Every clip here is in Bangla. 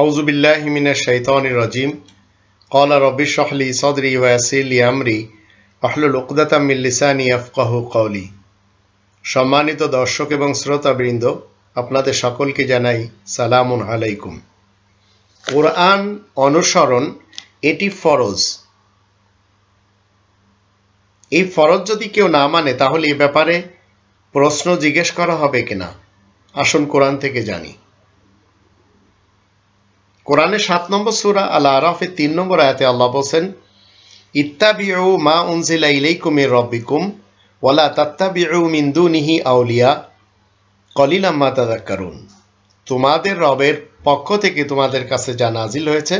আউজুবিল্লাহ মিনা শৈতন রাজিম। কলা রবি শহলি সদরি ওয়াসিলি আমরি আহলুল উকদাতা মিল্লিসানি আফকাহ কৌলি সম্মানিত দর্শক এবং শ্রোতাবৃন্দ, আপনাদের সকলকে জানাই সালামুন আলাইকুম। কোরআন অনুসরণ এটি ফরজ। এই ফরজ যদি কেউ না মানে তাহলে এ ব্যাপারে প্রশ্ন জিজ্ঞেস করা হবে কিনা? আসুন কোরআন থেকে জানি। কোরআনের সাত নম্বর সুরা আল আরাফের তিন নম্বর আয়াতে আল্লাহ বলছেন, ইত্তাবিউ মা উনজিলা ইলাইকুম মির রব্বিকুম ওয়ালা তাত্তাবিউ মিন দুনিহি আউলিয়া কলিলাম মা তাযাক্কারুন। তোমাদের রবের পক্ষ থেকে তোমাদের কাছে যা নাজিল হয়েছে,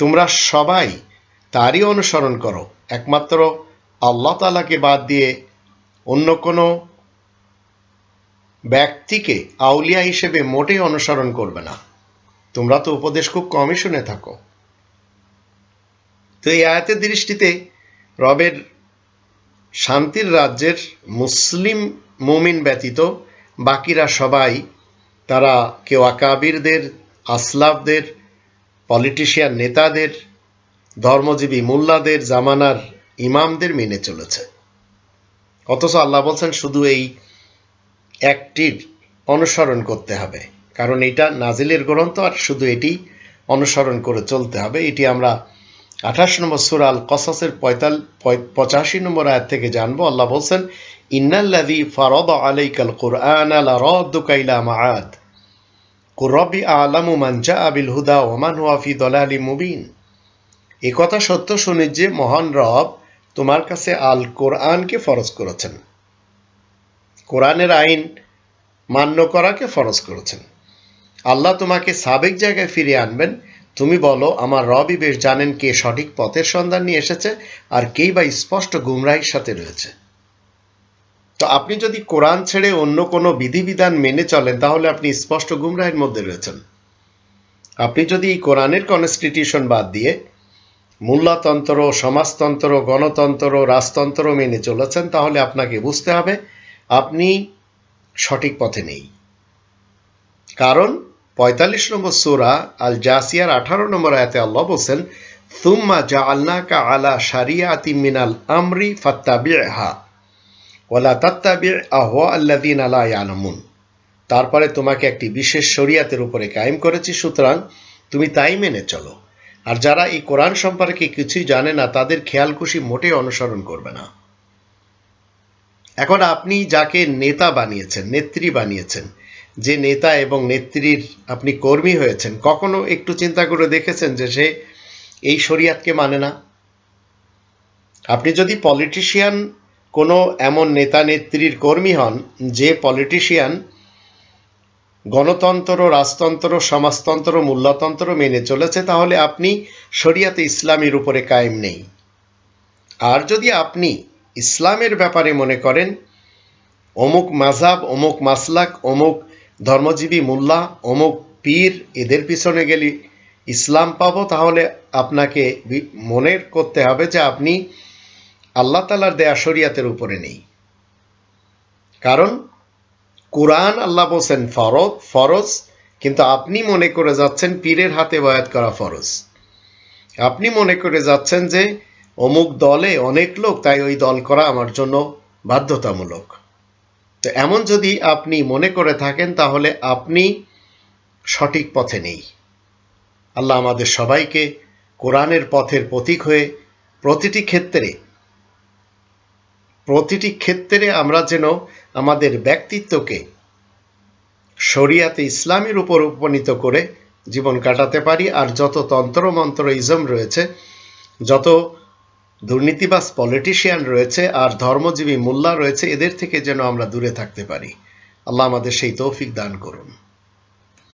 তোমরা সবাই তারই অনুসরণ করো। একমাত্র আল্লাহ তালাকে বাদ দিয়ে অন্য কোনো ব্যক্তিকে আউলিয়া হিসেবে মোটেই অনুসরণ করবে না। তোমরা তো উপদেশ খুব কমই শুনে থাকো। তো এই আয়াতের দৃষ্টিতে রবের শান্তির রাজ্যের মুসলিম মুমিন ব্যতীত বাকিরা সবাই তারা কেউ আকাবিরদের, আসলাফদের, পলিটিশিয়ান নেতাদের, ধর্মজীবী মোল্লাদের, জামানার ইমামদের মেনে চলেছে। অথচ আল্লাহ বলছেন, শুধু এই একটির অনুসরণ করতে হবে। কারণ এটা নাজিলের গ্রন্থ আর শুধু এটি অনুসরণ করে চলতে হবে। এটি আমরা আঠাশ নম্বর সুরা আল কসাসের পঁয়তাল পঁচাশি নম্বর আয়াত থেকে জানব। আল্লাহ বলছেন, ইন্নাল্লাযী ফারাদ আলাইকাল কুরআন আলা মাআদ। কুরবি আলামু মান জাআ বিল হুদা ওয়া মান হুয়া ফি মুবিন। এ কথা সত্য শুনি যে মহান রব তোমার কাছে আল কোরআনকে ফরজ করেছেন। কোরআনের আইন মান্য করাকে ফরজ করেছেন। আল্লাহ তোমাকে সাবেক জায়গায় ফিরিয়ে আনবেন। তুমি বলো, আমার রবই বেশ জানেন কে সঠিক পথের সন্ধান নিয়ে এসেছে আর কেই বা স্পষ্ট গুমরাহির সাথে রয়েছে। তো আপনি যদি কোরআন ছেড়ে অন্য কোনো বিধিবিধান মেনে চলেন, তাহলে আপনি স্পষ্ট গুমরাহের মধ্যে রয়েছেন। আপনি যদি এই কোরআনের কনস্টিটিউশন বাদ দিয়ে মূল্যতন্ত্র, সমাজতন্ত্র, গণতন্ত্র, রাজতন্ত্র মেনে চলেছেন, তাহলে আপনাকে বুঝতে হবে, আপনি সঠিক পথে নেই। কারণ পঁয়তাল্লিশ নম্বর সুরা আল জাসিয়ার আঠারো নম্বর আয়াতে আল্লাহ বলছেন তুম্মা জা আল্লাকা আলা সারিয়াতি মিনাল আমরি ফাত্তাবিহা ওয়ালা তাত্তাবি আহওয়া আল্লাদিন আলা ইয়ালামুন। তারপরে তোমাকে একটি বিশেষ শরিয়াতের উপরে কায়েম করেছি, সুতরাং তুমি তাই মেনে চলো। আর যারা এই কোরআন সম্পর্কে কিছুই জানে না, তাদের খেয়াল খুশি মোটেই অনুসরণ করবে না। এখন আপনি যাকে নেতা বানিয়েছেন, নেত্রী বানিয়েছেন যে নেতা এবং নেত্রীর আপনি কর্মী হয়েছেন, কখনো একটু চিন্তা করে দেখেছেন যে সে এই শরিয়াতকে মানে না? আপনি যদি পলিটিশিয়ান কোনো এমন নেতা নেত্রীর কর্মী হন, যে পলিটিশিয়ান গণতন্ত্র, রাজতন্ত্র, সমাজতন্ত্র, মূল্যতন্ত্র মেনে চলেছে, তাহলে আপনি শরিয়াতে ইসলামের উপরে কায়েম নেই। আর যদি আপনি ইসলামের ব্যাপারে মনে করেন, অমুক মাঝাব অমুক মাসলাক, অমুক ধর্মজীবী মোল্লা, অমুক পীর, এদের পিছনে গেলে ইসলাম পাবো, তাহলে আপনাকে মনে করতে হবে যে আপনি আল্লাহ তালার দেয়া শরিয়াতের উপরে নেই। কারণ কোরআন আল্লাহ বলছেন ফরজ ফরজ, কিন্তু আপনি মনে করে যাচ্ছেন পীরের হাতে বয়াত করা ফরজ। আপনি মনে করে যাচ্ছেন যে অমুক দলে অনেক লোক, তাই ওই দল করা আমার জন্য বাধ্যতামূলক। তো এমন যদি আপনি মনে করে থাকেন, তাহলে আপনি সঠিক পথে নেই। আল্লাহ আমাদের সবাইকে কোরআনের পথের প্রতীক হয়ে প্রতিটি ক্ষেত্রে প্রতিটি ক্ষেত্রে আমরা যেন আমাদের ব্যক্তিত্বকে শরিয়াতে ইসলামের উপর উপনীত করে জীবন কাটাতে পারি। আর যত তন্ত্র মন্ত্র ইজম রয়েছে, যত দুর্নীতিবাস পলিটিশিয়ান রয়েছে আর ধর্মজীবী মোল্লা রয়েছে, এদের থেকে যেন আমরা দূরে থাকতে পারি। আল্লাহ আমাদের সেই তৌফিক দান করুন।